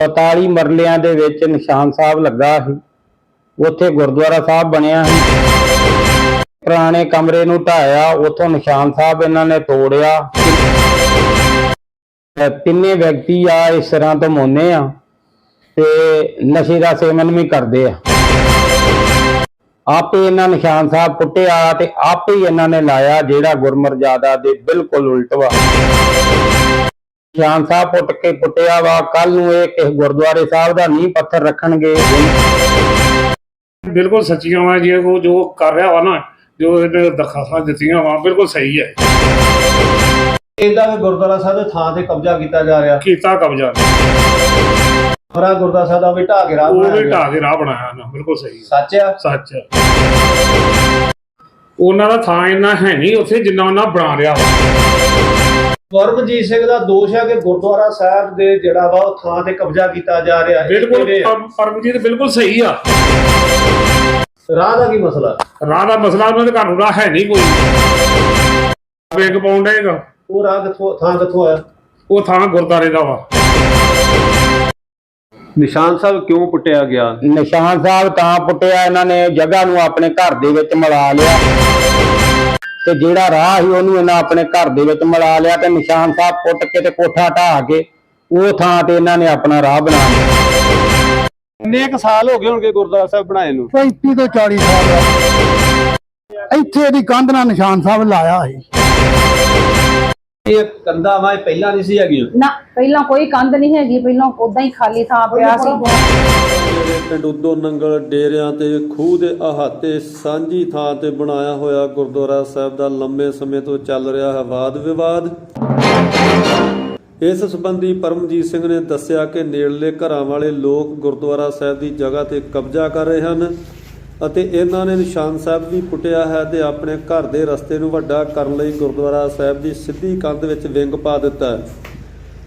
45 ਮਰਲਿਆਂ ਦੇ ਵਿੱਚ ਨਿਸ਼ਾਨ ਸਾਹਿਬ ਲੱਗਾ ਸੀ। ਉੱਥੇ ਗੁਰਦੁਆਰਾ ਸਾਹਿਬ ਬਣਿਆ ਸੀ। ਪੁਰਾਣੇ ਕਮਰੇ ਨੂੰ ਢਾਇਆ ਉੱਥੋਂ ਨਿਸ਼ਾਨ ਸਾਹਿਬ ਇਹਨਾਂ ਨੇ ਤੋੜਿਆ। ਤਿੰਨੇ ਵਿਅਕਤੀ ਆ, ਇਸ ਤਰ੍ਹਾਂ ਤੋਂ ਮੋਨੇ ਆ ਤੇ ਨਸ਼ੇ ਦਾ ਸੇਵਨ ਵੀ ਕਰਦੇ ਆ। ਆਪੇ ਇਹਨਾਂ ਨਿਸ਼ਾਨ ਸਾਹਿਬ ਪੁੱਟਿਆ ਤੇ ਆਪੇ ਹੀ ਇਹਨਾਂ ਨੇ ਲਾਇਆ ਜਿਹੜਾ ਗੁਰਮਰਜ਼ਾਦਾ ਦੇ ਬਿਲਕੁਲ ਉਲਟ ਵਾ ਨਿਸ਼ਾਨ ਸਾਹਿਬ ਪੁੱਟ ਕੇ ਪੁੱਟਿਆ ਵਾ ਕੱਲ ਨੂੰ ਇਹ ਕਿਸੇ ਗੁਰਦੁਆਰੇ ਸਾਹਿਬ ਦਾ ਨੀਂਹ ਪੱਥਰ ਰੱਖਣਗੇ। ਬਿਲਕੁਲ ਸੱਚੀਆਂ ਵਾ ਜੀ ਉਹ ਜੋ ਕਰ ਰਿਹਾ ਵਾ ਨਾ ਜੋ ਇਹਨੇ ਦਰਖਾਸਤਾਂ ਦਿੱਤੀਆਂ ਵਾ ਬਿਲਕੁਲ ਸਹੀ ਹੈ। ਇਹਦਾ ਵੀ ਗੁਰਦੁਆਰਾ ਸਾਹਿਬ ਦੇ ਥਾਂ ਤੇ ਕਬਜ਼ਾ ਕੀਤਾ ਜਾ ਰਿਹਾ। ਕੀਤਾ ਕਬਜ਼ਾ। ਖਰਾ ਗੁਰਦੁਆਰਾ ਸਾਹਿਬ ਦਾ ਵੀ ਢਾਹ ਕੇ ਰਾਹ ਉਹ ਬਣਾਇਆ ਵੀ ਗਿਆ। ਢਾਹ ਕੇ ਰਾਹ ਬਣਾਇਆ ਨਾ ਬਿਲਕੁਲ ਸਹੀ ਹੈ। ਸੱਚ ਆ? ਸੱਚ ਹੈ। ਉਹਨਾਂ ਦਾ ਥਾਂ ਇੰਨਾ ਹੈ ਨਹੀਂ ਉੱਥੇ ਜਿੰਨਾ ਉਹਨਾਂ ਬਣਾ ਰਿਹਾ ਵਾ। ਗੁਰਮਜੀਤ ਸਿੰਘ ਦਾ ਦੋਸ਼ ਹੈ ਕਿ ਗੁਰਦੁਆਰਾ ਸਾਹਿਬ ਦੇ ਜਿਹੜਾ ਵਾ ਉਹ ਥਾਂ ਤੇ ਕਬਜ਼ਾ ਕੀਤਾ ਜਾ ਰਿਹਾ ਇਹ ਬਿਲਕੁਲ ਪਰਮਜੀਤ ਬਿਲਕੁਲ ਸਹੀ ਆ। ਰਾਹ ਦਾ ਕੀ ਮਸਲਾ? ਰਾਹ ਦਾ ਮਸਲਾ ਉਹਨਾਂ ਦੇ ਘਰ ਨੂੰ ਰਾਹ ਹੈ ਨਹੀਂ ਕੋਈ। ਵੇਗ ਪਾਉਂਦੇਗਾ ਉਹ ਰਾਹ ਕਿੱਥੋਂ ਥਾਂ ਕਿੱਥੋਂ ਆਇਆ? ਉਹ ਥਾਂ ਗੁਰਦਾਰੇ ਦਾ ਵਾ। ਨਿਸ਼ਾਨ ਸਾਹਿਬ ਕਿਉਂ ਪੁੱਟਿਆ ਗਿਆ? ਨਿਸ਼ਾਨ ਸਾਹਿਬ ਤਾਂ ਪੁੱਟਿਆ ਇਹਨਾਂ ਨੇ ਜਗ੍ਹਾ ਨੂੰ ਆਪਣੇ ਘਰ ਦੇ ਵਿੱਚ ਮਿਲਾ ਲਿਆ। ਤੇ ਜਿਹੜਾ ਰਾਹ ਸੀ ਉਹਨੂੰ ਇਹਨਾਂ ਆਪਣੇ ਘਰ ਦੇ ਵਿੱਚ ਮਿਲਾ ਲਿਆ ਤੇ ਨਿਸ਼ਾਨ ਸਾਹਿਬ ਪੁੱਟ ਕੇ ਤੇ ਕੋਠਾ ਢਾਹ ਕੇ ਉਹ ਥਾਂ ਤੇ ਇਹਨਾਂ ਨੇ ਆਪਣਾ ਰਾਹ ਬਣਾ ਲਿਆ। ਕਿੰਨੇ ਕੁ ਸਾਲ ਹੋ ਗਏ ਹੋਣਗੇ ਗੁਰਦੁਆਰਾ ਸਾਹਿਬ ਬਣਾਏ ਨੂੰ? 35 ਤੋਂ 40 ਸਾਲ ਦਾ ਇੱਥੇ ਇਹਦੀ ਕੰਧ ਨਾਲ ਨਿਸ਼ਾਨ ਸਾਹਿਬ ਲਾਇਆ ਸੀ। ਇਹ ਕੰਦਾ ਵਾ ਇਹ ਪਹਿਲਾਂ ਨਹੀਂ ਸੀ ਹੈਗੀ ਨਾ ਪਹਿਲਾਂ ਕੋਈ ਕੰਧ ਨਹੀਂ ਹੈਗੀ ਪਹਿਲਾਂ ਉਦਾਂ ਹੀ ਖਾਲੀ ਥਾਂ ਪਿਆ ਸੀ। ਪਿੰਡ ਉਦੋਂ ਨੰਗਲ ਡੇਰਿਆਂ ਤੇ ਖੂਹ ਦੇ ਅਹਾਤੇ ਸਾਂਝੀ ਥਾਂ ਤੇ ਬਣਾਇਆ ਹੋਇਆ ਗੁਰਦੁਆਰਾ ਸਾਹਿਬ ਦਾ ਲੰਮੇ ਸਮੇਂ ਤੋਂ ਚੱਲ ਰਿਹਾ ਹੈ ਵਾਦ ਵਿਵਾਦ। ਇਸ ਸੰਬੰਧੀ ਪਰਮਜੀਤ ਸਿੰਘ ਨੇ ਦੱਸਿਆ ਕਿ ਨੇੜਲੇ ਘਰਾਂ ਵਾਲੇ ਲੋਕ ਗੁਰਦੁਆਰਾ ਸਾਹਿਬ ਦੀ ਜਗ੍ਹਾ ਤੇ ਕਬਜ਼ਾ ਕਰ ਰਹੇ ਹਨ ਅਤੇ ਇਹਨਾਂ ਨੇ ਨਿਸ਼ਾਨ ਸਾਹਿਬ ਵੀ ਪੁੱਟਿਆ ਹੈ ਤੇ ਆਪਣੇ ਘਰ ਦੇ ਰਸਤੇ ਨੂੰ ਵੱਡਾ ਕਰਨ ਲਈ ਗੁਰਦੁਆਰਾ ਸਾਹਿਬ ਦੀ ਸਿੱਧੀ ਕੰਧ ਵਿੱਚ ਵਿੰਗ ਪਾ ਦਿੱਤਾ ਹੈ।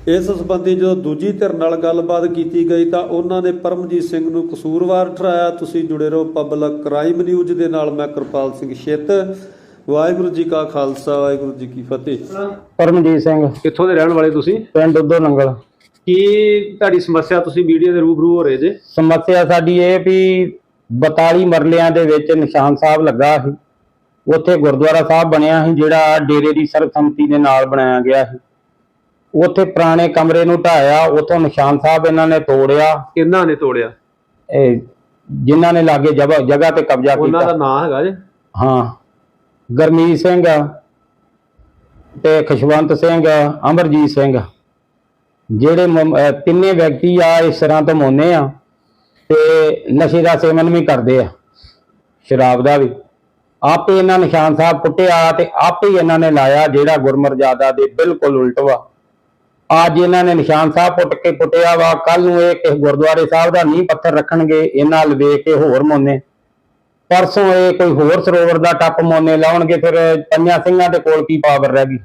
ਇਸ ਸੰਬੰਧੀ ਜਦੋਂ ਦੂਜੀ ਧਿਰ ਨਾਲ ਗੱਲਬਾਤ ਕੀਤੀ ਗਈ ਤਾਂ ਉਹਨਾਂ ਨੇ ਪਰਮਜੀਤ ਸਿੰਘ ਨੂੰ ਕਸੂਰਵਾਰ ਠਹਿਰਾਇਆ। ਤੁਸੀਂ ਜੁੜੇ ਰਹੋ ਪਬਲਿਕ ਕ੍ਰਾਈਮ ਨਿਊਜ਼ ਦੇ ਨਾਲ। ਮੈਂ ਕਿਰਪਾਲ ਸਿੰਘ ਛਿੱਤ। ਵਾਹਿਗੁਰੂ ਜੀ ਕਾ ਖਾਲਸਾ ਵਾਹਿਗੁਰੂ ਜੀ ਕੀ ਫਤਿਹ। ਪਰਮਜੀਤ ਸਿੰਘ। ਕਿੱਥੋਂ ਦੇ ਰਹਿਣ ਵਾਲੇ ਤੁਸੀਂ? ਪਿੰਡ ਉਦੋਂ ਨੰਗਲ। ਕੀ ਤੁਹਾਡੀ ਸਮੱਸਿਆ ਤੁਸੀਂ ਮੀਡੀਆ ਦੇ ਰੂਬਰੂ ਹੋ ਰਹੇ ਜੇ? ਸਮੱਸਿਆ ਸਾਡੀ ਇਹ ਵੀ 42 ਮਰਲਿਆਂ ਦੇ ਵਿੱਚ ਨਿਸ਼ਾਨ ਸਾਹਿਬ ਲੱਗਾ ਸੀ। ਉੱਥੇ ਗੁਰਦੁਆਰਾ ਸਾਹਿਬ ਬਣਿਆ ਸੀ ਜਿਹੜਾ ਡੇਰੇ ਦੀ ਸਰਬਸੰਮਤੀ ਦੇ ਨਾਲ ਬਣਾਇਆ ਗਿਆ ਸੀ। ਉੱਥੇ ਪੁਰਾਣੇ ਕਮਰੇ ਨੂੰ ਢਾਇਆ ਉੱਥੋਂ ਨਿਸ਼ਾਨ ਸਾਹਿਬ ਇਹਨਾਂ ਨੇ ਤੋੜਿਆ। ਕਿੰਨਾ ਨੇ ਤੋੜਿਆ? ਇਹ ਜਿਨ੍ਹਾਂ ਨੇ ਲਾਗੇ ਜਗ੍ਹਾ ਜਗ੍ਹਾ ਤੇ ਕਬਜ਼ਾ ਉਹਨਾਂ ਦਾ ਕੀਤਾ ਨਾਂ ਹੈਗਾ ਜੇ? ਹਾਂ। ਗਰਮੀਤ ਸਿੰਘ ਤੇ ਖੁਸ਼ਵੰਤ ਸਿੰਘ ਅਮਰਜੀਤ ਸਿੰਘ। ਜਿਹੜੇ ਤਿੰਨੇ ਵਿਅਕਤੀ ਆ ਇਸ ਤਰ੍ਹਾਂ ਤੋਂ ਮੋਨੇ ਆ ਤੇ ਨਸ਼ੇ ਦਾ ਸੇਵਨ ਵੀ ਕਰਦੇ ਆ। ਸ਼ਰਾਬ ਦਾ ਵੀ। ਆਪੇ ਇਹਨਾਂ ਨਿਸ਼ਾਨ ਸਾਹਿਬ ਪੁੱਟਿਆ ਤੇ ਆਪੇ ਇਹਨਾਂ ਨੇ ਲਾਇਆ ਜਿਹੜਾ ਗੁਰਮਰਜ਼ਾਦਾ ਦੇ ਬਿਲਕੁਲ ਉਲਟ ਵਾ। ਅੱਜ ਇਹਨਾਂ ਨੇ ਨਿਸ਼ਾਨ ਸਾਹਿਬ ਪੁੱਟ ਕੇ ਪੁੱਟਿਆ ਵਾ ਕੱਲ ਨੂੰ ਇਹ ਕਿਸੇ ਗੁਰਦੁਆਰੇ ਸਾਹਿਬ ਦਾ ਨੀਂਹ ਪੱਥਰ ਰੱਖਣਗੇ ਇਹਨਾਂ ਲਵੇ ਕੇ ਹੋਰ ਮੋਨੇ। ਪਰਸੋਂ ਇਹ ਕੋਈ ਹੋਰ ਸਰੋਵਰ ਦਾ ਟੱਪ ਮੋਨੇ ਲਾਉਣਗੇ, ਫਿਰ ਪੰਜਾਂ ਸਿੰਘਾਂ ਦੇ ਕੋਲ ਕੀ ਪਾਵਰ ਰਹਿ ਗਈ?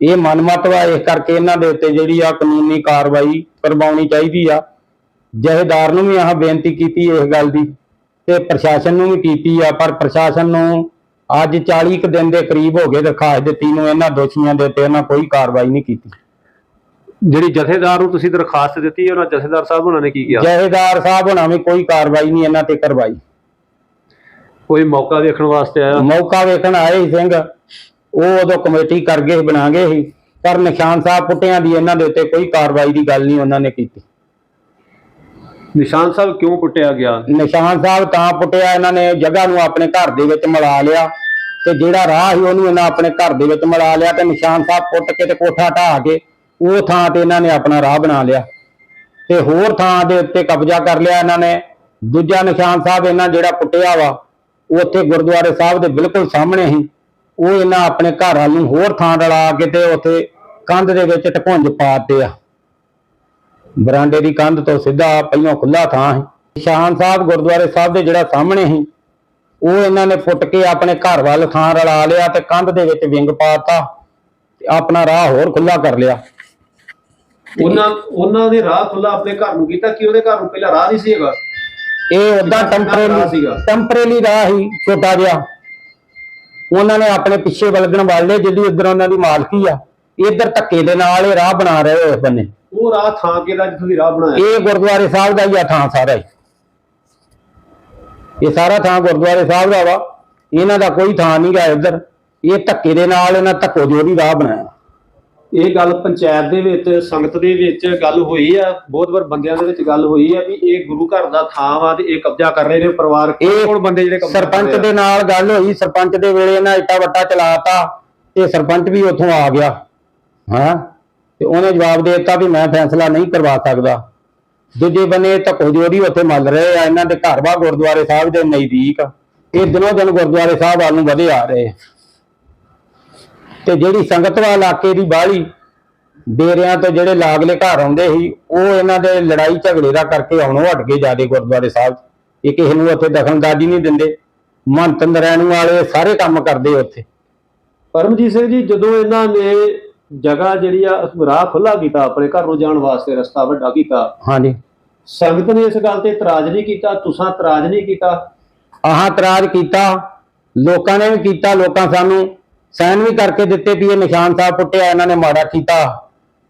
ਇਹ ਮਨਮਤ ਇਸ ਕਰਕੇ ਇਹਨਾਂ ਦੇ ਉੱਤੇ ਜਿਹੜੀ ਆ ਕਾਨੂੰਨੀ ਕਾਰਵਾਈ ਕਰਵਾਉਣੀ ਚਾਹੀਦੀ ਆ। ਜਹੇਦਾਰ ਨੂੰ ਵੀ ਆਹ ਬੇਨਤੀ ਕੀਤੀ ਇਸ ਗੱਲ ਦੀ, ਤੇ ਪ੍ਰਸ਼ਾਸਨ ਨੂੰ ਵੀ ਕੀਤੀ ਆ, ਪਰ ਪ੍ਰਸ਼ਾਸਨ ਨੂੰ ਅੱਜ 40 ਕੁ ਦਿਨ ਦੇ ਕਰੀਬ ਹੋ ਗਏ ਦਰਖਾਸਤ ਦਿੱਤੀ ਨੂੰ, ਇਹਨਾਂ ਦੋਸ਼ੀਆਂ ਦੇ ਉੱਤੇ ਇਹਨਾਂ ਕੋਈ ਕਾਰਵਾਈ ਨਹੀਂ ਕੀਤੀ। ਜਿਹੜੀ ਜਥੇਦਾਰ ਨੂੰ ਤੁਸੀਂ ਦਰਖਾਸਤ ਦਿੱਤੀ ਉਹਨਾਂ ਜਥੇਦਾਰ ਸਾਹਿਬ ਉਹਨਾਂ ਨੇ ਕੀ ਕੀਤਾ ਜਹੇਦਾਰ ਸਾਹਿਬ ਹੁਣਾਂ ਵੀ ਕੋਈ ਕਾਰਵਾਈ ਨਹੀਂ ਇਹਨਾਂ ਤੇ ਕਰਵਾਈ। ਕੋਈ ਮੌਕਾ ਦੇਖਣ ਵਾਸਤੇ ਆਇਆ? ਮੌਕਾ ਵੇਖਣ ਆਏ ਸੀ ਸਿੰਘ। ਉਹ ਉਦੋਂ ਕਮੇਟੀ ਕਰ ਗਏ ਸੀ, ਬਣਾ ਗਏ ਸੀ। ਪਰ ਨਿਸ਼ਾਨ ਸਾਹਿਬ ਪੁੱਟਿਆਂ ਦੀ ਇਹਨਾਂ ਦੇ ਉੱਤੇ ਕੋਈ ਕਾਰਵਾਈ ਦੀ ਗੱਲ ਨਹੀਂ ਉਹਨਾਂ ਨੇ ਕੀਤੀ। ਨਿਸ਼ਾਨ ਸਾਹਿਬ ਕਿਉਂ ਪੁੱਟਿਆ ਗਿਆ? ਨਿਸ਼ਾਨ ਸਾਹਿਬ ਤਾਂ ਪੁੱਟਿਆ ਇਹਨਾਂ ਨੇ ਜਗ੍ਹਾ ਨੂੰ ਆਪਣੇ ਘਰ ਦੇ ਵਿੱਚ ਮਿਲਾ ਲਿਆ। ਤੇ ਜਿਹੜਾ ਰਾਹ ਸੀ ਉਹਨੂੰ ਇਹਨਾਂ ਆਪਣੇ ਘਰ ਦੇ ਵਿੱਚ ਮਿਲਾ ਲਿਆ ਤੇ ਨਿਸ਼ਾਨ ਸਾਹਿਬ ਪੁੱਟ ਕੇ ਤੇ ਕੋਠਾ ਢਾਹ ਕੇ ਉਹ ਥਾਂ ਤੇ ਇਹਨਾਂ ਨੇ ਆਪਣਾ ਰਾਹ ਬਣਾ ਲਿਆ ਤੇ ਹੋਰ ਥਾਂ ਦੇ ਉੱਤੇ ਕਬਜ਼ਾ ਕਰ ਲਿਆ ਇਹਨਾਂ ਨੇ। ਦੂਜਾ ਨਿਸ਼ਾਨ ਸਾਹਿਬ ਇਹਨਾਂ ਜਿਹੜਾ ਪੁੱਟਿਆ ਵਾ, ਉਹ ਉੱਥੇ ਗੁਰਦੁਆਰੇ ਸਾਹਿਬ ਦੇ ਬਿਲਕੁਲ ਸਾਹਮਣੇ ਸੀ ਉਹ ਇਹਨਾਂ ਆਪਣੇ ਘਰ ਵੱਲ ਨੂੰ ਹੋਰ ਥਾਂ ਰਲਾ ਕੇ ਤੇ ਉੱਥੇ ਕੰਧ ਦੇ ਵਿੱਚ ਟਪੁੰਜ ਪਾਤੇ ਆ। ਬਰਾਂਡੇ ਦੀ ਕੰਧ ਤੋਂ ਸਿੱਧਾ ਪਹਿਲਾਂ ਖੁੱਲਾ ਥਾਂ ਸੀ। ਨਿਸ਼ਾਨ ਸਾਹਿਬ ਗੁਰਦੁਆਰੇ ਸਾਹਿਬ ਦੇ ਜਿਹੜਾ ਸਾਹਮਣੇ ਸੀ ਉਹ ਇਹਨਾਂ ਨੇ ਪੁੱਟ ਕੇ ਆਪਣੇ ਘਰ ਵੱਲ ਥਾਂ ਰਲਾ ਲਿਆ ਤੇ ਕੰਧ ਦੇ ਵਿੱਚ ਵਿੰਗ ਪਾਤਾ ਤੇ ਆਪਣਾ ਰਾਹ ਹੋਰ ਖੁੱਲਾ ਕਰ ਲਿਆ। ਉਹਨਾਂ ਉਹਨਾਂ ਦੇ ਰਾਹ ਖੁੱਲਾ ਆਪਣੇ ਘਰ ਨੂੰ ਕੀਤਾ ਕਿ ਉਹਦੇ ਘਰ ਨੂੰ ਪਹਿਲਾਂ ਰਾਹ ਨਹੀਂ ਸੀ ਹੈਗਾ ਇਹ ਉਦਾਂ ਟੈਂਪਰੇਰੀ। ਟੈਂਪਰੇਰੀ ਰਾਹ ਹੀ ਛੋਟਾ ਜਿਹਾ। ਉਹਨਾਂ ਨੇ ਆਪਣੇ ਪਿੱਛੇ ਵਲਗਣ ਵਾਲੇ ਜਿਹੜੀ ਇੱਧਰ ਉਹਨਾਂ ਦੀ ਮਾਲਕੀ ਆ ਇੱਧਰ ਧੱਕੇ ਦੇ ਨਾਲ ਇਹ ਰਾਹ ਬਣਾ ਰਹੇ ਹੋਏ ਬੰਨੇ। ਉਹ ਰਾਹ ਥਾਂ ਜਿੱਥੋਂ ਦੀ ਰਾਹ ਬਣਾਇਆ? ਇਹ ਗੁਰਦੁਆਰੇ ਸਾਹਿਬ ਦਾ ਹੀ ਆ ਥਾਂ ਸਾਰਾ ਹੀ। ਇਹ ਸਾਰਾ ਥਾਂ ਗੁਰਦੁਆਰੇ ਸਾਹਿਬ ਦਾ ਵਾ। ਇਹਨਾਂ ਦਾ ਕੋਈ ਥਾਂ ਨਹੀਂ ਗਾ ਇੱਧਰ। ਇਹ ਧੱਕੇ ਦੇ ਨਾਲ ਇਹਨਾਂ ਧੱਕੋ ਜੋੜੀ ਰਾਹ ਬਣਾਇਆ। ਇਹ ਗੱਲ ਪੰਚਾਇਤ ਦੇ ਵਿੱਚ ਸੰਗਤ ਦੇ ਵਿੱਚ ਗੱਲ ਹੋਈ ਆ ਬਹੁਤ ਵਾਰ ਬੰਦਿਆਂ ਦੇ ਵਿੱਚ ਗੱਲ ਹੋਈ ਆ ਵੀ ਇਹ ਗੁਰੂ ਘਰ ਦਾ ਥਾਂ ਵਾ ਤੇ ਇਹ ਕਬਜ਼ਾ ਕਰ ਰਹੇ ਨੇ ਪਰਿਵਾਰ ਕੋਲ ਬੰਦੇ ਜਿਹੜੇ ਸਰਪੰਚ। ਦੇ ਨਾਲ ਗੱਲ ਹੋਈ ਸਰਪੰਚ ਦੇ ਵੇਲੇ ਇਹਨਾਂ ਇੱਟਾ ਵੱਟਾ ਚਲਾਤਾ ਤੇ ਸਰਪੰਚ ਵੀ ਉੱਥੋਂ ਆ ਗਿਆ ਹਾਂ ਤੇ ਉਹਨੇ ਜਵਾਬ ਦੇ ਦਿੱਤਾ ਵੀ ਮੈਂ ਫੈਸਲਾ ਨਹੀਂ ਕਰਵਾ ਸਕਦਾ ਦੂਜੇ ਬੰਨੇ ਧੱਕੋ ਜੋੜੀ ਉੱਥੇ ਮੱਲ ਰਹੇ ਆ ਇਹਨਾਂ ਦੇ ਘਰ ਵਾ ਗੁਰਦੁਆਰੇ ਸਾਹਿਬ ਦੇ ਨਜ਼ਦੀਕ ਇਹ ਦਿਨੋਂ ਦਿਨ ਗੁਰਦੁਆਰੇ ਸਾਹਿਬ ਵੱਲ ਨੂੰ ਵਧੇ ਆ ਰਹੇ। ਤੇ ਜਿਹੜੀ ਸੰਗਤਵਾ ਇਲਾਕੇ ਦੀ ਬਾਹਲੀ ਡੇਰਿਆਂ ਤੋਂ ਜਿਹੜੇ ਲਾਗਲੇ ਘਰ ਆਉਂਦੇ ਸੀ ਉਹ ਇਹਨਾਂ ਦੇ ਲੜਾਈ ਝਗੜੇ ਦਾ ਕਰਕੇ ਆਉਣੋਂ ਹਟ ਗਏ ਜਿਆਦੇ ਗੁਰਦੁਆਰੇ ਸਾਹਿਬ। ਇਹ ਕਿਸੇ ਨੂੰ ਉੱਥੇ ਦਖਲਅੰਦਾਜ਼ੀ ਨਹੀਂ ਦਿੰਦੇ। ਮਹੰਤ ਨਰੈਣੂ ਵਾਲੇ ਸਾਰੇ ਕੰਮ ਕਰਦੇ ਉੱਥੇ। ਪਰਮਜੀਤ ਸਿੰਘ ਜੀ ਜਦੋਂ ਇਹਨਾਂ ਨੇ ਜਗ੍ਹਾ ਜਿਹੜੀ ਆ ਰਾਹ ਖੁੱਲਾ ਕੀਤਾ ਆਪਣੇ ਘਰ ਨੂੰ ਜਾਣ ਵਾਸਤੇ ਰਸਤਾ ਵੱਡਾ ਕੀਤਾ ਹਾਂਜੀ। ਸੰਗਤ ਨੇ ਇਸ ਗੱਲ ਤੇ ਇਤਰਾਜ਼ ਨਹੀਂ ਕੀਤਾ ਤੁਸੀਂ ਇਤਰਾਜ਼ ਨਹੀਂ ਕੀਤਾ? ਆਹਾਂ ਇਤਰਾਜ਼ ਕੀਤਾ ਲੋਕਾਂ ਨੇ ਵੀ ਕੀਤਾ ਲੋਕਾਂ ਸਾਨੂੰ ਸਾਈਨ ਵੀ ਕਰਕੇ ਦਿੱਤੇ ਵੀ ਇਹ ਨਿਸ਼ਾਨ ਸਾਹਿਬ ਪੁੱਟਿਆ ਇਹਨਾਂ ਨੇ ਮਾੜਾ ਕੀਤਾ।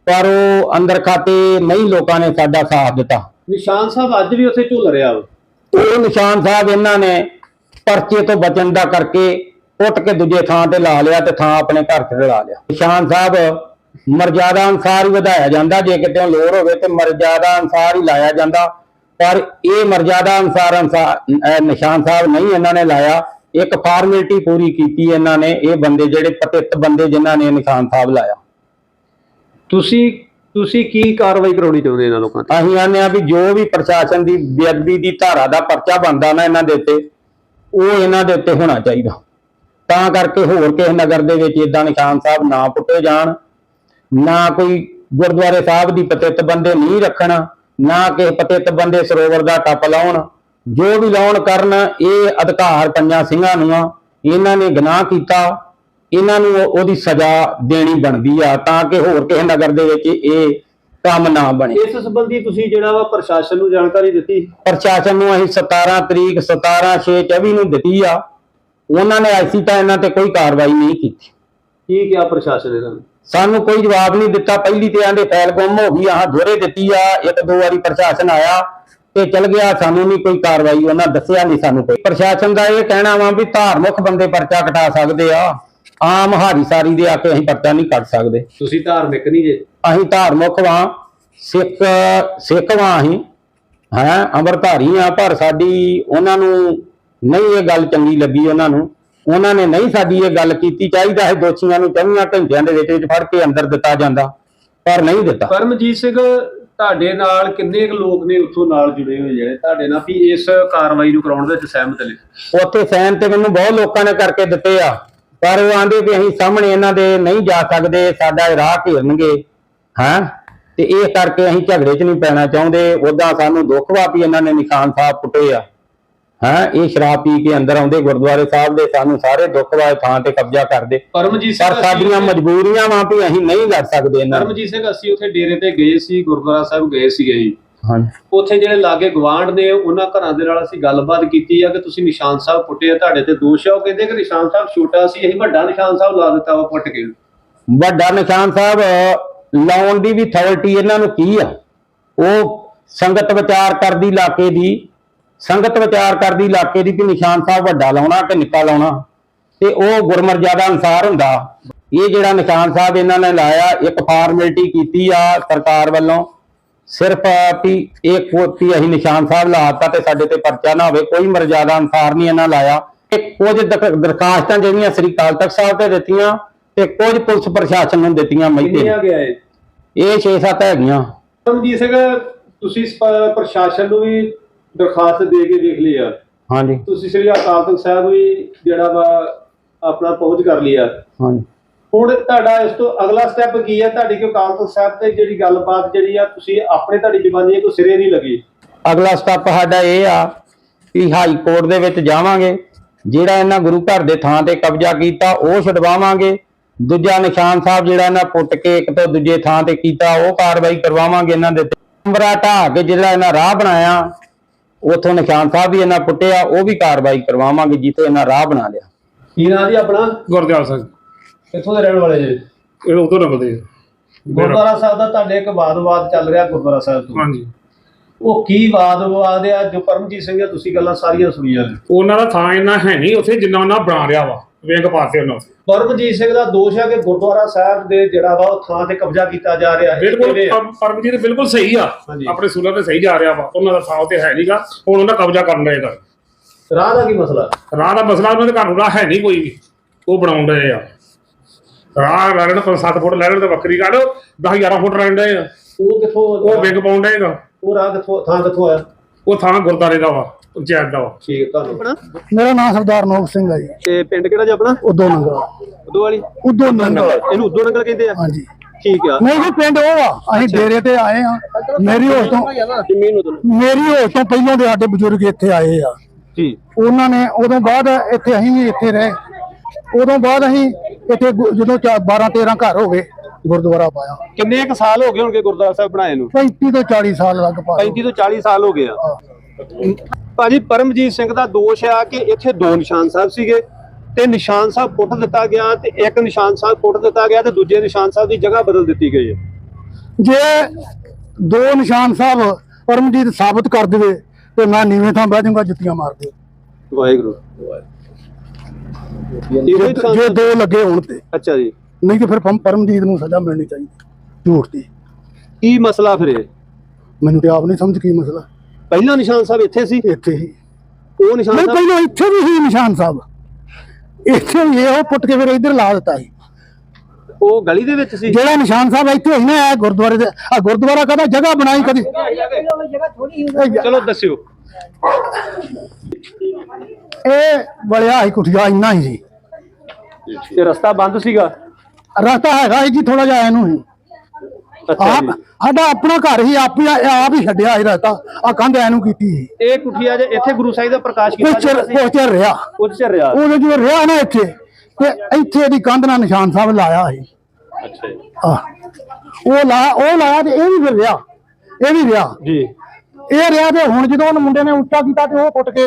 ਪਰ ਉਹ ਅੰਦਰ ਖਾਤੇ ਨਹੀਂ ਲੋਕਾਂ ਨੇ ਸਾਡਾ ਸਾਥ ਦਿੱਤਾ। ਨਿਸ਼ਾਨ ਸਾਹਿਬ ਅੱਜ ਵੀ ਉੱਥੇ ਝੁੱਲ ਰਿਹਾ ਵਾ। ਉਹ ਨਿਸ਼ਾਨ ਸਾਹਿਬ ਇਹਨਾਂ ਨੇ ਪਰਚੇ ਤੋਂ ਬਚਣ ਦਾ ਕਰਕੇ ਪੁੱਟ ਕੇ ਦੂਜੇ ਥਾਂ ਤੇ ਲਾ ਲਿਆ ਤੇ ਥਾਂ ਆਪਣੇ ਘਰ ਤੇ ਲਾ ਲਿਆ। ਨਿਸ਼ਾਨ ਸਾਹਿਬ ਮਰਜ਼ਾਦਾ ਅਨਸਾਰ ਹੀ ਵਧਾਇਆ ਜਾਂਦਾ ਜੇ ਕਿਤੇ ਲੋੜ ਹੋਵੇ ਤੇ ਮਰਜ਼ਾਦਾ ਅਨਸਾਰ ਹੀ ਲਾਇਆ ਜਾਂਦਾ। ਪਰ ਇਹ ਮਰਜ਼ਾਦਾ ਅਨਸਾਰ ਅਨਸਾਰ ਨਿਸ਼ਾਨ ਸਾਹਿਬ ਨਹੀਂ ਇਹਨਾਂ ਨੇ ਲਾਇਆ। ਇੱਕ ਫਾਰਮੈਲਿਟੀ ਪੂਰੀ ਕੀਤੀ ਇਹਨਾਂ ਨੇ ਇਹ ਬੰਦੇ ਜਿਹੜੇ ਪਤਿਤ ਬੰਦੇ ਜਿਨ੍ਹਾਂ ਨੇ ਨਿਸ਼ਾਨ ਸਾਹਿਬ ਲਾਇਆ। ਤੁਸੀਂ ਤੁਸੀਂ ਕੀ ਕਾਰਵਾਈ ਕਰਾਉਣੀ ਚਾਹੁੰਦੇ ਇਹਨਾਂ ਲੋਕਾਂ ਤੇ? ਅਸੀਂ ਆਨੇ ਆ ਵੀ ਜੋ ਵੀ ਪ੍ਰਸ਼ਾਸਨ ਦੀ ਬੇਅਦਬੀ ਦੀ ਧਾਰਾ ਦਾ ਪਰਚਾ ਬਣਦਾ ਨਾ ਇਹਨਾਂ ਦੇ ਉੱਤੇ ਉਹ ਇਹਨਾਂ ਦੇ ਉੱਤੇ ਹੋਣਾ ਚਾਹੀਦਾ। ਤਾਂ ਕਰਕੇ ਹੋਰ ਕਿਸੇ ਨਗਰ ਦੇ ਵਿੱਚ ਇਦਾਂ ਨਿਸ਼ਾਨ ਸਾਹਿਬ ਨਾ ਪੁੱਟੇ ਜਾਣ ਨਾ ਕੋਈ ਗੁਰਦੁਆਰੇ ਸਾਹਿਬ ਦੀ ਪਤਿਤ ਬੰਦੇ ਨਹੀਂ ਰੱਖਣ ਨਾ ਕਿਸੇ ਪਤਿਤ ਬੰਦੇ ਸਰੋਵਰ ਦਾ ਟੱਪ ਲਾਉਣ ਜੋ ਵੀ ਲਾਉਣ ਕਰਨ ਇਹ ਅਧਿਕਾਰ ਪੰਜਾਂ ਸਿੰਘਾਂ ਨੂੰ ਆ। ਇਹਨਾਂ ਨੇ ਗੁਨਾਹ ਕੀਤਾ। ਇਹਨਾਂ ਨੂੰ ਉਹ- ਉਹਦੀ ਸਜ਼ਾ ਦੇਣੀ ਬਣਦੀ ਆ ਤਾਂ ਕਿ ਹੋਰ ਕਿਸੇ ਨਗਰ ਦੇ ਵਿੱਚ ਇਹ ਕੰਮ ਨਾ ਬਣੇ। ਇਸ ਸੰਬੰਧੀ ਤੁਸੀਂ ਜਿਹੜਾ ਵਾ ਪ੍ਰਸ਼ਾਸਨ ਨੂੰ ਜਾਣਕਾਰੀ ਦਿੱਤੀ? ਪ੍ਰਸ਼ਾਸਨ ਨੂੰ ਅਸੀਂ 17 ਤਰੀਕ 17 6 24 ਨੂੰ ਦਿੱਤੀ ਆ। ਉਹਨਾਂ ਨੇ ਐਸੀ ਤਾਂ ਇਹਨਾਂ ਤੇ ਕੋਈ ਕਾਰਵਾਈ ਨਹੀਂ ਕੀਤੀ। ਕੀ ਕਿਹਾ ਪ੍ਰਸ਼ਾਸਨ ਨੇ? ਸਾਨੂੰ ਕੋਈ ਜਵਾਬ ਨਹੀਂ ਦਿੱਤਾ। ਪਹਿਲੀ ਤੇ ਆਂਦੇ ਫਾਈਲ ਗੁੰਮ ਹੋ ਗਈ ਆਹ ਦੋਰੇ ਦਿੱਤੀ ਆ। ਇੱਕ ਦੋ ਵਾਰੀ ਪ੍ਰਸ਼ਾਸਨ ਆਇਆ। ਤੇ ਚਲ ਗਿਆ ਸਾਨੂੰ ਨਹੀਂ ਕੋਈ ਕਾਰਵਾਈ ਉਹਨਾਂ ਦੱਸਿਆ ਨਹੀਂ ਸਾਨੂੰ ਕੋਈ। ਪ੍ਰਸ਼ਾਸਨ ਦਾ ਇਹ ਕਹਿਣਾ ਵਾ ਵੀ ਧਾਰਮਿਕ ਬੰਦੇ ਪਰਚਾ ਕਟਾ ਸਕਦੇ ਆ। ਆਮ ਹਾਰੀ ਸਾਰੀ ਦੇ ਆ ਕੇ ਅਸੀਂ ਪਰਚਾ ਨਹੀਂ ਕੱਟ ਸਕਦੇ। ਤੁਸੀਂ ਧਾਰਮਿਕ ਨਹੀਂ ਜੇ। ਅਸੀਂ ਧਾਰਮਿਕ ਵਾਂ ਸਿੱਖ ਸਿੱਖ ਵਾਂ ਅਸੀਂ। ਹੈ ਅੰਮ੍ਰਿਤਧਾਰੀ ਆ ਪਰ ਸਾਡੀ ਉਹਨਾਂ ਨੂੰ ਨਹੀਂ ਇਹ ਗੱਲ ਚੰਗੀ ਲੱਗੀ ਉਹਨਾਂ ਨੂੰ। ਉਹਨਾਂ ਨੇ ਨਹੀਂ ਸਾਡੀ ਇਹ ਗੱਲ ਕੀਤੀ ਚਾਹੀਦਾ ਹੈ ਦੋਸ਼ੀਆਂ ਨੂੰ 24 ਘੰਟਿਆਂ ਦੇ ਵਿੱਚ ਵਿੱਚ ਫੜ ਕੇ ਅੰਦਰ ਦਿੱਤਾ ਜਾਂਦਾ ਪਰ ਨਹੀਂ ਦਿੱਤਾ। ਪਰਮਜੀਤ ਸਿੰਘ ਤੁਹਾਡੇ ਨਾਲ ਕਿੰਨੇ ਕੁ ਲੋਕ ਨੇ ਉੱਥੋਂ ਨਾਲ ਜੁੜੇ ਹੋਏ ਜਿਹੜੇ ਤੁਹਾਡੇ ਨਾਲ ਵੀ ਇਸ ਕਾਰਵਾਈ ਨੂੰ ਕਰਾਉਣ ਦੇ ਵਿੱਚ ਸਹਿਮਤ ਨੇ? ਉੱਥੇ ਸੈਨ ਮੈਨੂੰ ਬਹੁਤ ਲੋਕਾਂ ਨੇ ਕਰਕੇ ਦਿੱਤੇ ਆ। ਪਰ ਉਹ ਆਂਦੇ ਵੀ ਅਸੀਂ ਸਾਹਮਣੇ ਇਹਨਾਂ ਦੇ ਨਹੀਂ ਜਾ ਸਕਦੇ, ਸਾਡਾ ਰਾਹ ਘੇਰਨਗੇ, ਹਾਂ? ਤੇ ਇਹ ਕਰਕੇ ਅਸੀਂ ਝਗੜੇ 'ਚ ਨਹੀਂ ਪੈਣਾ ਚਾਹੁੰਦੇ। ਉਦਾਂ ਸਾਨੂੰ ਦੁੱਖ ਵਾ ਵੀ ਇਹਨਾਂ ਨੇ ਨਿਸ਼ਾਨ ਸਾਹਿਬ ਪੁੱਟੇ ਆ। ਹਾਂ ਇਹ ਸ਼ਰਾਬ ਪੀ ਕੇ ਅੰਦਰ ਆਉਂਦੇ ਗੁਰਦੁਆਰੇ ਸਾਹਿਬ ਦੇ ਸਾਨੂੰ ਸਾਰੇ ਦੁੱਖ ਵਾ ਇਹ ਥਾਂ ਤੇ ਕਬਜ਼ਾ ਕਰਦੇ। ਪਰਮਜੀਤ ਸਿੰਘ ਪਰ ਸਾਡੀਆਂ ਮਜਬੂਰੀਆਂ ਵਾ ਵੀ ਅਸੀਂ ਨਹੀਂ ਲੜ ਸਕਦੇ ਇਹਨਾਂ। ਪਰਮਜੀਤ ਸਿੰਘ ਅਸੀਂ ਉੱਥੇ ਡੇਰੇ ਤੇ ਗਏ ਸੀ ਗੁਰਦੁਆਰਾ ਸਾਹਿਬ ਗਏ ਸੀਗੇ ਜੀ ਹਾਂਜੀ। ਉੱਥੇ ਜਿਹੜੇ ਲਾਗੇ ਗਵਾਂਢ ਨੇ ਉਹਨਾਂ ਘਰਾਂ ਦੇ ਨਾਲ ਅਸੀਂ ਗੱਲਬਾਤ ਕੀਤੀ ਆ ਕਿ ਤੁਸੀਂ ਨਿਸ਼ਾਨ ਸਾਹਿਬ ਪੁੱਟੇ ਆ ਤੁਹਾਡੇ ਤੇ ਦੋਸ਼ ਆ ਉਹ ਕਹਿੰਦੇ ਕਿ ਨਿਸ਼ਾਨ ਸਾਹਿਬ ਛੋਟਾ ਸੀ ਅਸੀਂ ਵੱਡਾ ਨਿਸ਼ਾਨ ਸਾਹਿਬ ਲਾ ਦਿੱਤਾ ਵਾ ਪੁੱਟ ਕੇ। ਵੱਡਾ ਨਿਸ਼ਾਨ ਸਾਹਿਬ ਲਾਉਣ ਦੀ ਵੀ ਅਥਾਰਟੀ ਇਹਨਾਂ ਨੂੰ ਕੀ ਆ? ਉਹ ਸੰਗਤ ਵਿਚਾਰ ਕਰਦੀ ਇਲਾਕੇ ਦੀ ਸੰਗਤ ਵਿਚਾਰ ਕਰਦੀ ਇਲਾਕੇ ਦੀ ਕਿ ਨਿਸ਼ਾਨ ਸਾਹਿਬ ਵੱਡਾ ਲਾਉਣਾ ਕਿ ਨਿੱਕਾ ਲਾਉਣਾ? ਤੇ ਉਹ ਗੁਰਮਰਜ਼ਾਦਾ ਅਨਸਾਰ ਹੁੰਦਾ। ਇਹ ਜਿਹੜਾ ਨਿਸ਼ਾਨ ਸਾਹਿਬ ਇਹਨਾਂ ਨੇ ਲਾਇਆ ਇੱਕ ਫਾਰਮੈਲਿਟੀ ਕੀਤੀ ਆ ਸਰਕਾਰ ਵੱਲੋਂ। ਸਿਰਫ ਵੀ ਇਹ ਕੋਤੀ ਅਸੀਂ ਨਿਸ਼ਾਨ ਸਾਹਿਬ ਲਾਤਾ ਤੇ ਸਾਡੇ ਤੇ ਪਰਚਾ ਨਾ ਹੋਵੇ। ਕੋਈ ਮਰਜ਼ਾਦਾ ਅਨਸਾਰ ਨਹੀਂ ਇਹਨਾਂ ਲਾਇਆ। ਤੇ ਕੁਝ ਦਰਖ- ਦਰਖਾਸਤਾਂ ਜਿਹੜੀਆਂ ਸ੍ਰੀ ਅਕਾਲ ਤਖਤ ਸਾਹਿਬ ਤੇ ਦਿੱਤੀਆਂ ਤੇ ਕੁਝ ਪੁਲਿਸ ਪ੍ਰਸ਼ਾਸਨ ਨੂੰ ਦਿੱਤੀਆਂ ਗਿਆ ਇਹ? ਇਹ 6-7 ਹੈਗੀਆਂ। ਸਿੰਘ ਤੁਸੀਂ ਪ੍ਰਸ਼ਾਸਨ ਨੂੰ ਵੀ ਦਰਖਾਸਤ ਦੇ ਕੇ ਦੇਖ ਲਈ ਆ। ਹਾਂਜੀ। ਤੁਸੀਂ ਸ੍ਰੀ ਅਕਾਲ ਤਖਤ ਸਾਹਿਬ ਵੀ ਜਿਹੜਾ ਵਾ ਆਪਣਾ ਪਹੁੰਚ ਕਰ ਲਿਆ ਹਾਂਜੀ। ਹੁਣ ਤੁਹਾਡਾ ਇਸ ਤੋਂ ਅਗਲਾ ਸਟੈਪ ਕੀ ਹੈ ਤੁਹਾਡੀ ਕਿਉਂ ਅਕਾਲ ਤਖਤ ਸਾਹਿਬ ਤੇ ਜਿਹੜੀ ਗੱਲਬਾਤ ਜਿਹੜੀ ਆ ਤੁਸੀਂ ਆਪਣੇ ਤੁਹਾਡੀ ਜ਼ਬਾਨੀ ਕੋਈ ਸਿਰੇ ਨਹੀਂ ਲੱਗੀ। ਅਗਲਾ ਸਟੈਪ ਸਾਡਾ ਇਹ ਆ ਕਿ ਹਾਈ ਕੋਰਟ ਦੇ ਵਿੱਚ ਜਾਵਾਂਗੇ। ਜਿਹੜਾ ਇਹਨਾਂ ਗੁਰੂ ਘਰ ਦੇ ਥਾਂ ਤੇ ਕਬਜ਼ਾ ਕੀਤਾ ਉਹ ਛਡਵਾਵਾਂਗੇ। ਦੂਜਾ ਨਿਸ਼ਾਨ ਸਾਹਿਬ ਜਿਹੜਾ ਇਹਨਾਂ ਪੁੱਟ ਕੇ ਇੱਕ ਤੋਂ ਦੂਜੇ ਥਾਂ ਤੇ ਕੀਤਾ ਉਹ ਕਾਰਵਾਈ ਕਰਵਾਵਾਂਗੇ ਇਹਨਾਂ ਦੇ ਕਮਰਾ ਢਾਹ ਕੇ ਜਿਹੜਾ ਇਹਨਾਂ ਰਾਹ ਬਣਾਇਆ ਉਥੋਂ ਨਿਸ਼ਾਨ ਸਾਹਿਬ ਵੀ ਇਹਨਾਂ ਪੁੱਟਿਆ ਉਹ ਵੀ ਕਾਰਵਾਈ ਕਰਵਾਵਾਂਗੇ ਜਿੱਥੇ ਇਹਨਾਂ ਰਾਹ ਬਣਾ ਲਿਆ। ਕੀ ਨਾਂ ਜੀ ਆਪਣਾ? ਗੁਰਦਿਆਲ ਸਿੰਘ। ਕਿੱਥੋਂ ਦੇ ਰਹਿਣ ਵਾਲੇ ਜੀ? ਇਹ ਉਦੋਂ ਨਗਦੇ ਗੁਰਦੁਆਰਾ ਸਾਹਿਬ ਦਾ ਤੁਹਾਡੇ ਇੱਕ ਵਾਦ-ਵਾਦ ਚੱਲ ਰਿਹਾ ਗੁਰਦੁਆਰਾ ਸਾਹਿਬ ਤੋਂ। ਹਾਂਜੀ। ਉਹ ਕੀ ਵਾਦ-ਵਾਦ ਆ? ਜੋ ਪਰਮਜੀਤ ਸਿੰਘ ਆ ਤੁਸੀਂ ਗੱਲਾਂ ਸਾਰੀਆਂ ਸੁਣੀਆਂ ਨੇ। ਉਹਨਾਂ ਦਾ ਥਾਂ ਇੰਨਾ ਹੈ ਨਹੀਂ ਉੱਥੇ ਜਿੰਨਾ ਉਹਨਾਂ ਬਣਾ ਰਿਹਾ ਵਾ। ਵਿੰਗ ਪਾਸੇ ਉਹਨਾਂ ਉੱਥੇ। ਪਰਮਜੀਤ ਸਿੰਘ ਦਾ ਦੋਸ਼ ਹੈ ਕਿ ਗੁਰਦੁਆਰਾ ਸਾਹਿਬ ਦੇ ਜਿਹੜਾ ਵਾ ਉਹ ਥਾਂ ਤੇ ਕਬਜ਼ਾ ਕੀਤਾ ਜਾ ਰਿਹਾ ਹੈ। ਬਿਲਕੁਲ ਆ? ਪਰਮ- ਪਰਮਜੀਤ ਬਿਲਕੁਲ ਸਹੀ ਆ। ਹਾਂਜੀ। ਆਪਣੇ ਸੂਲਾਂ ਤੇ ਸਹੀ ਜਾ ਰਿਹਾ ਵਾ। ਉਹਨਾਂ ਦਾ ਥਾਂ ਉੱਤੇ ਹੈ ਨਹੀਂਗਾ ਹੁਣ ਉਹਨਾਂ ਕਬਜ਼ਾ ਕਰਨ ਰਹੇਗਾ ਰਾਹ ਦਾ ਕੀ ਮਸਲਾ? ਰਾਹ ਦਾ ਮਸਲਾ ਉਹਨਾਂ ਦੇ ਘਰ ਨੂੰ ਰਾਹ ਹੈ ਨਹੀਂ ਕੋਈ ਵੀ। ਉਹ ਬਣਾਉਣ ਰਹੇ ਆ। ਰਾਹ ਲੈਣ ਤੋਂ 7 ਫੁੱਟ ਲੈਣ ਤੇ ਵੱਖਰੀ ਗੱਲ 10 11 ਫੁੱਟ ਲੈਣ ਰਹੇ ਆ। ਉਹ ਕਿੱਥੋਂ ਉਹ ਵਿੰਗ ਪਾਉਣ ਰਹੇਗਾ ਉਹ ਰਾਹ ਕਿੱਥੋਂ ਥਾਂ ਕਿੱਥੋਂ ਆਇਆ ਉਹ ਥਾਂ ਗੁਰਦਾਰੇ ਦਾ ਵਾ ਪੰਚਾਇਤ ਦਾ ਵਾ। ਠੀਕ ਹੈ ਤੁਹਾਨੂੰ ਮੇਰਾ ਨਾਮ ਸਰਦਾਰ ਨੋਕ ਸਿੰਘ ਹੈ ਜੀ। ਤੇ ਪਿੰਡ ਕਿਹੜਾ ਜੀ ਆਪਣਾ? ਉਦੋਂ ਨੰਗਲ। ਉਦੋਂ ਵਾਲੀ? ਉਦੋਂ ਨੰਗਲ। ਇਹਨੂੰ ਉਦੋਂ ਨੰਗਲ ਕਹਿੰਦੇ ਆ? ਹਾਂਜੀ। ਠੀਕ ਆ। ਨਹੀਂ ਜੀ ਪਿੰਡ ਉਹ ਆ। ਅਸੀਂ ਡੇਰੇ ਤੇ ਆਏ ਆ। ਮੇਰੀ ਹੋਸ਼ ਤੋਂ ਜ਼ਮੀਨ ਉਦੋਂ ਮੇਰੀ ਹੋਸ਼ ਤੋਂ ਪਹਿਲਾਂ ਦੇ ਸਾਡੇ ਬਜ਼ੁਰਗ ਇੱਥੇ ਆਏ ਆ। ਜੀ। ਉਹਨਾਂ ਨੇ ਉਦੋਂ ਬਾਅਦ ਇੱਥੇ ਅਸੀਂ ਵੀ ਇੱਥੇ ਰਹੇ। ਉਦੋਂ ਬਾਅਦ ਅਸੀਂ ਇੱਥੇ ਜਦੋਂ 12 13 ਘਰ ਹੋ ਗਏ। ਗੁਰਦੁਆਰਾ ਪਾਇਆ। ਕਿੰਨੇ ਕੁ ਸਾਲ ਹੋ ਗਏ ਹੋਣਗੇ ਗੁਰਦੁਆਰਾ ਸਾਹਿਬ ਬਣਾਏ ਨੂੰ? 35 ਤੋਂ 40 ਸਾਲ ਲਗਭਗ। 35 ਤੋਂ 40 ਸਾਲ ਹੋ ਗਏ ਆ। ਭਾਜੀ ਪਰਮਜੀਤ ਸਿੰਘ ਦਾ ਦੋਸ਼ ਆ ਕਿ ਇੱਥੇ ਦੋ ਨਿਸ਼ਾਨ ਸਾਹਿਬ ਸੀਗੇ। ਤੇ ਨਿਸ਼ਾਨ ਸਾਹਿਬ ਪੁੱਟ ਦਿੱਤਾ ਗਿਆ ਤੇ ਇੱਕ ਨਿਸ਼ਾਨ ਸਾਹਿਬ ਪੁੱਟ ਦਿੱਤਾ ਗਿਆ ਤੇ ਦੂਜੇ ਨਿਸ਼ਾਨ ਸਾਹਿਬ ਦੀ ਜਗ੍ਹਾ ਬਦਲ ਦਿੱਤੀ ਗਈ ਹੈ। ਜੇ ਦੋ ਨਿਸ਼ਾਨ ਸਾਹਿਬ ਪਰਮਜੀਤ ਸਾਬਤ ਕਰ ਦੇਵੇ ਤੇ ਮੈਂ ਨੀਵੇਂ ਥਾਂ ਬਹਿ ਜਾਊਂਗਾ ਜੁੱਤੀਆਂ ਮਾਰ ਦਿਓ ਵਾਹਿਗੁਰੂ। ਜੇ ਦੋ ਲੱਗੇ ਹੋਣ ਤੇ। ਅੱਛਾ ਜੀ। ਨਹੀਂ ਤੇ ਫਿਰ ਪਰਮ- ਪਰਮਜੀਤ ਨੂੰ ਸਜ਼ਾ ਮਿਲਣੀ ਚਾਹੀਦੀ ਝੂਠ ਦੀ। ਕੀ ਮਸਲਾ ਫਿਰ ਇਹ? ਮੈਨੂੰ ਤੇ ਆਪ ਨਹੀਂ ਸਮਝ ਕੀ ਮਸਲਾ। ਪਹਿਲਾ ਨਿਸ਼ਾਨ ਸਾਹਿਬ ਇੱਥੇ ਸੀ? ਇੱਥੇ ਹੀ। ਉਹ ਨਿਸ਼ਾਨ ਨਹੀਂ ਸਾਹਿਬ ਪਹਿਲਾਂ ਇੱਥੇ ਵੀ ਸੀ ਨਿਸ਼ਾਨ ਸਾਹਿਬ। ਇੱਥੇ ਵੀ ਇਹ ਉਹ ਪੁੱਟ ਕੇ ਫਿਰ ਇੱਧਰ ਲਾ ਦਿੱਤਾ ਸੀ। ਉਹ ਗਲੀ ਦੇ ਵਿੱਚ ਸੀ? ਜਿਹੜਾ ਨਿਸ਼ਾਨ ਸਾਹਿਬ ਇੱਥੇ ਹੋਈ ਨਾ ਇਹ ਗੁਰਦੁਆਰੇ ਦੇ ਆ ਗੁਰਦੁਆਰਾ ਕਹਦਾ? ਜਗ੍ਹਾ ਬਣਾਈ ਕਦੀ। ਚਲੋ ਦੱਸਿਓ। ਇਹ ਬੜਿਆ ਹੀ ਕੁਠੀਆ ਇੰਨਾ ਹੀ ਸੀ। ਤੇ ਰਸਤਾ ਬੰਦ ਸੀਗਾ? ਰਸਤਾ ਹੈਗਾ ਜੀ ਥੋੜਾ ਜਿਹਾ ਇਹਨੂੰ ਹੀ। ਅੱਛਾ ਆਪ ਜੀ। ਸਾਡਾ ਆਪਣਾ ਘਰ ਹੀ ਆਪ ਹੀ ਆਪ ਹੀ ਛੱਡਿਆ ਇਹ ਰਸਤਾ। ਆ ਕੰਧ ਐਨੂੰ ਕੀਤੀ ਸੀ। ਇਹ ਕੁਠੀਆ ਜੇ ਇੱਥੇ ਗੁਰੂ ਸਾਹਿਬ ਦਾ ਪ੍ਰਕਾਸ਼ ਕੀਤਾ ਕੁਛ ਜਾਂਦਾ ਸੀ? ਕੁਛ ਚਿਰ ਰਿਹਾ। ਕੁਝ ਚਿਰ ਰਿਹਾ। ਉਹ ਜੋ ਰਿਹਾ ਨਾ ਇੱਥੇ ਤੇ ਇੱਥੇ ਦੀ ਕੰਧ ਨਾਲ ਨਿਸ਼ਾਨ ਸਾਹਿਬ ਲਾਇਆ ਸੀ। ਅੱਛਾ ਜੀ। ਉਹ ਲਾ ਉਹ ਲਾਇਆ ਤੇ ਇਹ ਵੀ ਫਿਰ ਰਿਹਾ। ਇਹ ਵੀ ਰਿਹਾ। ਜੀ। ਇਹ ਰਿਹਾ ਤੇ ਹੁਣ ਜਦੋਂ ਉਹ ਮੁੰਡੇ ਨੇ ਉੱਚਾ ਕੀਤਾ ਤੇ ਉਹ ਪੁੱਟ ਕੇ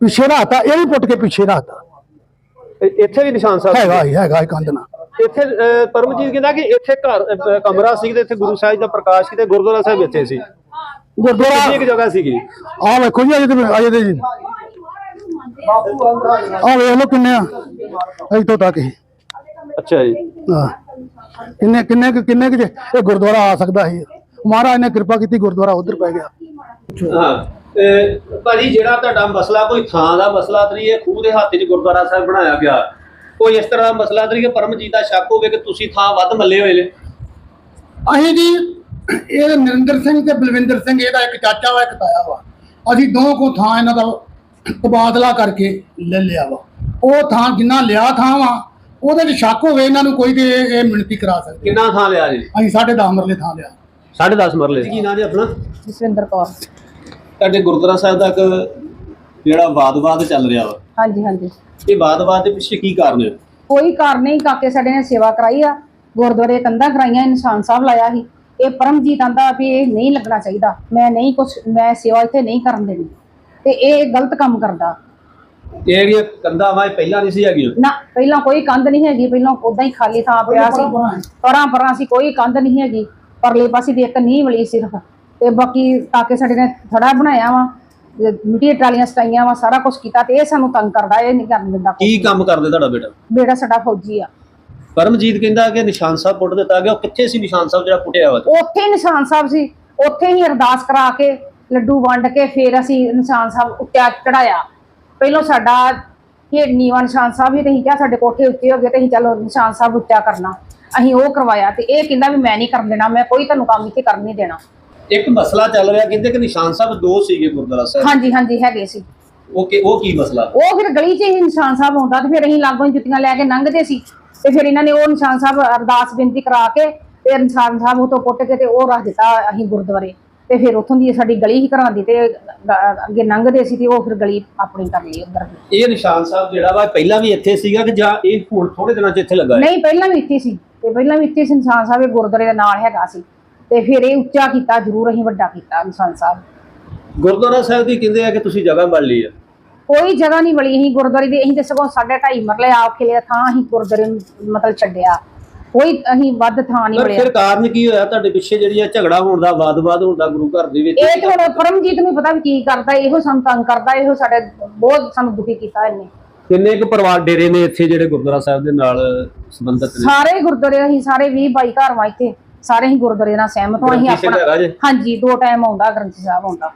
ਪਿੱਛੇ ਰੱਖਤਾ। ਇਹ ਵੀ ਪੁੱਟ ਕੇ ਪਿੱਛੇ ਰੱਖਤਾ। ਇ- ਇੱਥੇ ਵੀ ਨਿਸ਼ਾਨ ਸਾਹਿਬ ਹੈਗਾ ਹੀ ਹੈਗਾ ਹੀ ਕੰਧ ਨਾਲ। ਇੱਥੇ ਪਰਮਜੀਤ ਕਹਿੰਦਾ ਕਿ ਇੱਥੇ ਘਰ ਕਮਰਾ ਸੀ ਤੇ ਇੱਥੇ ਗੁਰੂ ਸਾਹਿਬ ਦਾ ਪ੍ਰਕਾਸ਼ ਸੀ ਤੇ ਗੁਰਦੁਆਰਾ ਸਾਹਿਬ ਇੱਥੇ ਸੀ। ਗੁਰਦੁਆਰਾ ਜਗ੍ਹਾ ਸੀਗੀ? ਆ ਵੇਖੋ ਜੀ ਅਜੇ ਤੇ ਅਜੇ ਤੇ ਜੀ। ਆ ਵੇਖ ਲਓ ਕਿੰਨੇ ਆ। ਇੱਥੋਂ ਤੱਕ ਹੀ। ਅੱਛਾ ਜੀ। ਹਾਂ। ਕਿੰਨੇ ਕਿੰਨੇ ਕੁ- ਕਿੰਨੇ ਕੁ ਇਹ ਗੁਰਦੁਆਰਾ ਆ ਸਕਦਾ ਸੀ। ਮਹਾਰਾਜ ਨੇ ਕਿਰਪਾ ਕੀਤੀ ਗੁਰਦੁਆਰਾ ਉਧਰ ਪੈ ਗਿਆ। ਹਾਂ। ਭਾਜੀ ਜਿਹੜਾ ਤੁਹਾਡਾ ਮਸਲਾ ਕੋਈ ਥਾਂ ਦਾ ਮਸਲਾ ਨਹੀਂ ਇਹ ਖੂਹ ਦੇ ਹੱਥ 'ਚ ਗੁਰਦੁਆਰਾ ਸਾਹਿਬ ਬਣਾਇਆ ਗਿਆ। ਕੋਈ ਇਸ ਤਰ੍ਹਾਂ ਦਾ ਮਸਲਾ ਤਾਂ ਨਹੀਂ ਕਿ ਪਰਮਜੀਤ ਦਾ ਸ਼ੱਕ ਹੋਵੇ ਕਿ ਤੁਸੀਂ ਥਾਂ ਵੱਧ ਮੱਲੇ ਹੋਏ ਨੇ। ਅਸੀਂ ਜੀ ਇਹ ਨਰਿੰਦਰ ਸਿੰਘ ਤੇ ਬਲਵਿੰਦਰ ਸਿੰਘ ਇਹਦਾ ਇੱਕ ਚਾਚਾ ਵਾ ਇੱਕ ਤਾਇਆ ਵਾ। ਅਸੀਂ ਦੋ ਕੋ ਥਾਂ ਇਹਨਾਂ ਦਾ ਤਬਾਦਲਾ ਕਰਕੇ ਲੈ ਲਿਆ ਵਾ। ਉਹ ਥਾਂ ਜਿੰਨਾ ਲਿਆ ਥਾਂ ਵਾ ਉਹਦੇ ਵਿੱਚ ਸ਼ੱਕ ਹੋਵੇ ਇਹਨਾਂ ਨੂੰ ਕੋਈ ਤੇ ਇਹ ਮਿਣਤੀ ਕਰਾ ਸਕਦੇ। ਕਿੰਨਾ ਥਾਂ ਲਿਆ ਜੀ? ਅਸੀਂ ਸਾਢੇ ਦਸ ਮਰਲੇ ਥਾਂ ਲਿਆ। 10.5 ਮਰਲੇ। ਕੀ ਨਾਂ ਜੀ ਆਪਣਾ? ਜਸਵਿੰਦਰ ਕੌਰ। ਤੁਹਾਡੇ ਗੁਰਦੁਆਰਾ ਸਾਹਿਬ ਦਾ ਇੱਕ ਜਿਹੜਾ ਵਾਦ-ਵਾਦ ਚੱਲ ਰਿਹਾ ਵਾ। ਹਾਂਜੀ ਹਾਂਜੀ। ਇਹ ਵਾਦ-ਵਾਦ ਦੇ ਪਿੱਛੇ ਕੀ ਕਾਰਨ ਹੈ? ਕੋਈ ਕਾਰਨ ਨਹੀਂ ਕਾਕੇ ਸਾਡੇ ਨੇ ਸੇਵਾ ਕਰਾਈ ਆ ਗੁਰਦੁਆਰੇ ਕੰਧਾਂ ਕਰਾਈਆਂ ਨਿਸ਼ਾਨ ਸਾਹਿਬ ਲਾਇਆ ਸੀ। ਇਹ ਪਰਮਜੀਤ ਆਂਦਾ ਵੀ ਇਹ ਨਹੀਂ ਲੱਗਣਾ ਚਾਹੀਦਾ ਮੈਂ ਨਹੀਂ ਕੁਛ ਮੈਂ ਸੇਵਾ ਇੱਥੇ ਨਹੀਂ ਕਰਨ ਦੇਣੀ। ਤੇ ਇਹ ਗਲਤ ਕੰਮ ਕਰਦਾ। ਇਹ ਜਿਹੜੀਆਂ ਕੰਧਾਂ ਵਾ ਇਹ ਪਹਿਲਾਂ ਨਹੀਂ ਸੀ ਹੈਗੀਆਂ? ਨਾ ਪਹਿਲਾਂ ਕੋਈ ਕੰਧ ਨਹੀਂ ਹੈਗੀ ਪਹਿਲਾਂ ਉਦਾਂ ਹੀ ਖਾਲੀ ਥਾਂ ਪਿਆ ਸੀ ਪਰਾਂ ਪਰਾਂ ਸੀ ਕੋਈ ਕੰਧ ਨਹੀਂ ਹੈਗੀ। ਪਰਲੇ ਪਾਸੇ ਦੀ ਇੱਕ ਨੀਂਹ ਵਲੀ ਸਿਰਫ। ਤੇ ਬਾਕੀ ਕਾਕੇ ਸਾਡੇ ਨੇ ਥੜਾ ਬਣਾਇਆ ਵਾ ਮਿੱਟੀ ਦੀਆਂ ਟਰਾਲੀਆਂ ਸਟਾਈਆਂ ਵਾ ਸਾਰਾ ਕੁਝ ਕੀਤਾ ਤੇ ਇਹ ਸਾਨੂੰ ਤੰਗ ਕਰਦਾ ਇਹ ਨਹੀਂ ਕਰਨ ਦਿੰਦਾ ਕੀ ਕੰਮ ਕਰਦੇ ਤੁਹਾਡਾ ਬੇਟਾ? ਬੇੜਾ ਸਾਡਾ ਫੌਜੀ ਆ। ਪਰਮਜੀਤ ਕਹਿੰਦਾ ਕਿ ਨਿਸ਼ਾਨ ਸਾਹਿਬ ਪੁੱਟ ਦਿੱਤਾ ਗਿਆ ਉਹ ਕਿੱਥੇ ਸੀ ਨਿਸ਼ਾਨ ਸਾਹਿਬ ਜਿਹੜਾ ਪੁੱਟਿਆ ਵਾ? ਉੱਥੇ ਹੀ ਨਿਸ਼ਾਨ ਸਾਹਿਬ ਸੀ ਉੱਥੇ ਹੀ ਅਰਦਾਸ ਕਰਾ ਕੇ ਲੱਡੂ ਵੰਡ ਕੇ ਫਿਰ ਅਸੀਂ ਨਿਸ਼ਾਨ ਸਾਹਿਬ ਉੱਤੇ ਚੜਾਇਆ ਪਹਿਲਾਂ ਸਾਡਾ ਇਹ ਨੀਵਾਂ ਨਿਸ਼ਾਨ ਸਾਹਿਬ ਹੀ ਤੇ ਅਸੀਂ ਕਿਹਾ ਸਾਡੇ ਕੋਠੇ ਉੱਤੇ ਹੋ ਗਏ ਤੇ ਅਸੀਂ ਚਲੋ ਨਿਸ਼ਾਨ ਸਾਹਿਬ ਉੱਚਾ ਕਰਨਾ। ਅਸੀਂ ਉਹ ਕਰਵਾਇਆ ਤੇ ਇਹ ਕਹਿੰਦਾ ਵੀ ਮੈਂ ਨਹੀਂ ਕਰਨ ਦੇਣਾ ਮੈਂ ਕੋਈ ਤੁਹਾਨੂੰ ਕੰਮ ਇੱਥੇ ਕਰਨ ਨਹੀਂ ਦੇਣਾ। ਇੱਕ ਮਸਲਾ ਚੱਲ ਰਿਹਾ ਕਹਿੰਦੇ ਕਿ ਨਿਸ਼ਾਨ ਸਾਹਿਬ ਦੋ ਸੀਗੇ ਗੁਰਦੁਆਰਾ ਸਾਹਿਬ। ਹਾਂਜੀ ਹਾਂਜੀ ਹੈਗੇ ਸੀ। ਉਹ ਕਿ ਉਹ ਕੀ ਮਸਲਾ? ਉਹ ਫਿਰ ਗਲੀ 'ਚ ਹੀ ਨਿਸ਼ਾਨ ਸਾਹਿਬ ਆਉਂਦਾ ਤੇ ਫਿਰ ਅਸੀਂ ਲਾਗੋਂ ਹੀ ਜੁੱਤੀਆਂ ਲੈ ਕੇ ਲੰਘਦੇ ਸੀ ਤੇ ਫਿਰ ਇਹਨਾਂ ਨੇ ਉਹ ਨਿਸ਼ਾਨ ਸਾਹਿਬ ਅਰਦਾਸ ਬੇਨਤੀ ਕਰਾ ਕੇ ਤੇ ਨਿਸ਼ਾਨ ਸਾਹਿਬ ਉਹ ਤੋਂ ਪੁੱਟ ਕੇ ਤੇ ਉਹ ਰੱਖ ਦਿੱਤਾ ਅਸੀਂ ਗੁਰਦੁਆਰੇ। ਤੇ ਫਿਰ ਉੱਥੋਂ ਦੀ ਸਾਡੀ ਗਲੀ ਹੀ ਘਰਾਂ ਦੀ ਤੇ ਅੱਗੇ ਲੰਘਦੇ ਸੀ ਤੇ ਉਹ ਫਿਰ ਗਲੀ ਆਪਣੀ ਕਰ ਲਈ ਉਧਰ। ਇਹ ਨਿਸ਼ਾਨ ਸਾਹਿਬ ਜਿਹੜਾ ਵਾ ਪਹਿਲਾਂ ਵੀ ਇੱਥੇ ਸੀਗਾ ਕਿ ਜਾਂ ਇਹ ਹੁਣ ਥੋੜੇ ਦਿਨਾਂ 'ਚ ਇੱਥੇ ਲੱਗਾ ਨਹੀਂ ਪਹਿਲਾਂ ਵੀ ਇੱਥੇ ਸੀ। ਤੇ ਪਹਿਲਾਂ ਵੀ ਇੱਥੇ ਸੀ ਨਿਸ਼ਾਨ ਸਾਹਿਬ ਇਹ ਗੁਰਦੁਆਰੇ ਦੇ ਨਾਲ ਹੈਗਾ ਸੀ। ਤੇ ਫਿਰ ਇਹ ਉੱਚਾ ਕੀਤਾ ਜ਼ਰੂਰ ਅਸੀਂ ਵੱਡਾ ਕੀਤਾ ਨਿਸ਼ਾਨ ਸਾਹਿਬ। ਗੁਰਦੁਆਰਾ ਸਾਹਿਬ ਦੀ ਕਹਿੰਦੇ ਆ ਕਿ ਤੁਸੀਂ ਜਗ੍ਹਾ ਬਣ ਲਈ ਆ? ਕੋਈ ਜਗ੍ਹਾ ਨਹੀਂ ਬਲੀ ਅਸੀਂ ਗੁਰਦੁਆਰੇ ਦੀ ਅਸੀਂ ਤੇ ਸਗੋਂ ਸਾਢੇ ਢਾਈ ਮਰਲੇ ਆਪ ਖਿਲੇ ਥਾਂ ਅਸੀਂ ਗੁਰਦੁਆਰੇ ਨੂੰ ਮਤਲਬ ਛੱਡਿਆ। ਕੋਈ ਅਸੀਂ ਵੱਧ ਥਾਂ ਨਹੀਂ ਪਰ ਫਿਰ ਕਾਰਨ ਕੀ ਹੋਇਆ? ਤੁਹਾਡੇ ਪਿੱਛੇ ਜਿਹੜੀ ਆ ਝਗੜਾ ਹੋਣ ਦਾ ਵਾਦ-ਵਾਦ ਹੋਣ ਦਾ ਗੁਰੂ ਘਰ ਦੇ ਵਿੱਚ ਇਹ ਤੇ ਹੁਣ ਪਰਮਜੀਤ ਨੂੰ ਪਤਾ ਵੀ ਕੀ ਕਰਦਾ ਇਹੋ ਸਾਨੂੰ ਤੰਗ ਕਰਦਾ ਇਹੋ ਸਾਡੇ ਬਹੁਤ ਸਾਨੂੰ ਦੁਖੀ ਕੀਤਾ ਇਹਨੇ। ਕਿੰਨੇ ਕੁ ਪਰਿਵਾਰ ਡੇਰੇ ਨੇ ਇੱਥੇ ਜਿਹੜੇ ਗੁਰਦੁਆਰਾ ਸਾਹਿਬ ਦੇ ਨਾਲ ਸੰਬੰਧਿਤ ਨੇ? ਸਾਰੇ ਗੁਰਦੁਆਰੇ ਅਸੀਂ ਸਾਰੇ 20 22 ਘਰ ਵਾ ਇੱਥੇ। ਸਾਰੇ ਹੀ ਗੁਰਦੁਆਰੇ ਨਾਲ ਸਹਿਮਤ ਹਾਂ ਅਸੀਂ ਆਪਣਾ ਹਾਂਜੀ ਦੋ ਟਾਈਮ ਆਉਂਦਾ ਗ੍ਰੰਥੀ ਸਾਹਿਬ ਆਉਂਦਾ।